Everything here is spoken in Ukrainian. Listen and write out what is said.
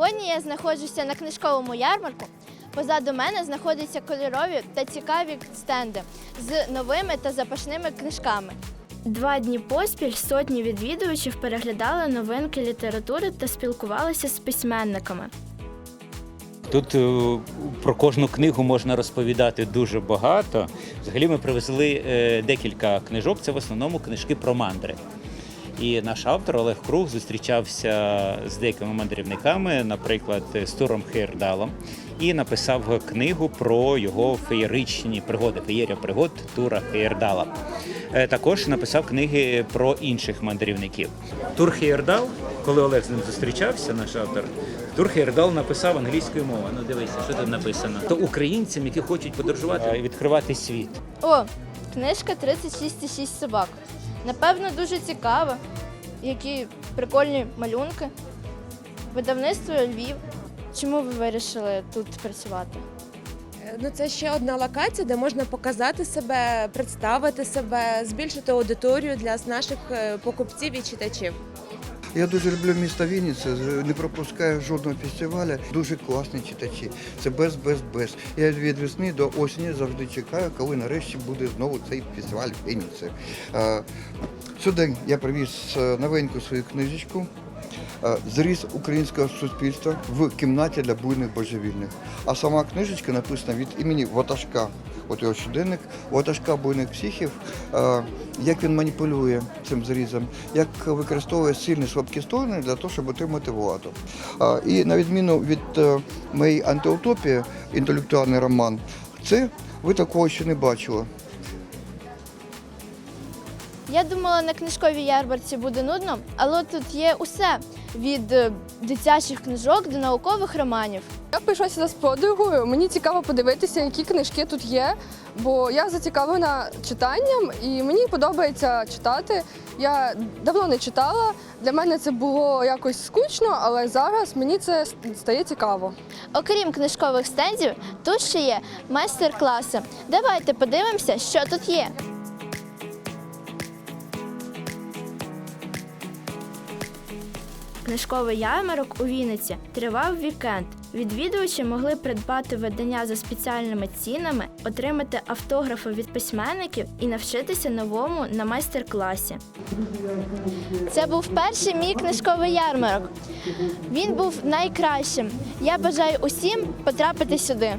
Сьогодні я знаходжуся на книжковому ярмарку. Позаду мене знаходяться кольорові та цікаві стенди з новими та запашними книжками. Два дні поспіль сотні відвідувачів переглядали новинки літератури та спілкувалися з письменниками. Тут е, про кожну книгу можна розповідати дуже багато. Взагалі ми привезли е, декілька книжок. Це в основному книжки про мандри. І наш автор Олег Круг зустрічався з деякими мандрівниками, наприклад, з Туром Хейрдалом, і написав книгу про його феєричні пригоди, феєрія пригод Тура Хейрдала. Е, Також написав книги про інших мандрівників. Тур Хейрдал, коли Олег з ним зустрічався, наш автор, Турхейрдал написав англійською мовою. Ну дивися, що тут написано. То українцям, які хочуть подорожувати і відкривати світ. О, книжка 36,6 собак. Напевно, дуже цікаво, Які прикольні малюнки. Видавництво Львів. Чому ви вирішили тут працювати? Ну, це ще одна локація, де можна показати себе, представити себе, збільшити аудиторію для наших е, покупців і читачів. Я дуже люблю місто Вінниця, не пропускаю жодного фестивалю. Дуже класні читачі. Це без, без, без. Я від весни до осені завжди чекаю, коли нарешті буде знову цей фестиваль в Вінниці. Е, Сюди я привіз е, новеньку свою книжечку. Е, Зріз українського суспільства в кімнаті для буйних божевільних. А сама книжечка написана від імені Ватажка. От його щоденник, Ватажка буйних психів, е, як він маніпулює цим зрізом, як використовує сильні слабкі сторони для того, щоб отримати владу. Е, І на відміну від моєї антиутопії, інтелектуальний роман, це ви такого ще не бачили. Я думала, на книжковій ярмарці буде нудно, але тут є усе від е, дитячих книжок до наукових романів. Я прийшла сюди з подругою. Мені цікаво подивитися, які книжки тут є. Бо я зацікавлена читанням і мені подобається читати. Я давно не читала. Для мене це було якось скучно, але зараз мені це стає цікаво. Окрім книжкових стендів, тут ще є майстер-класи. Давайте подивимося, що тут є. Книжковий ярмарок у Вінниці тривав вікенд. Відвідувачі могли придбати видання за спеціальними цінами, отримати автографи від письменників і навчитися новому на майстер-класі. Це був перший мій книжковий ярмарок. Він був найкращим. Я бажаю усім потрапити сюди.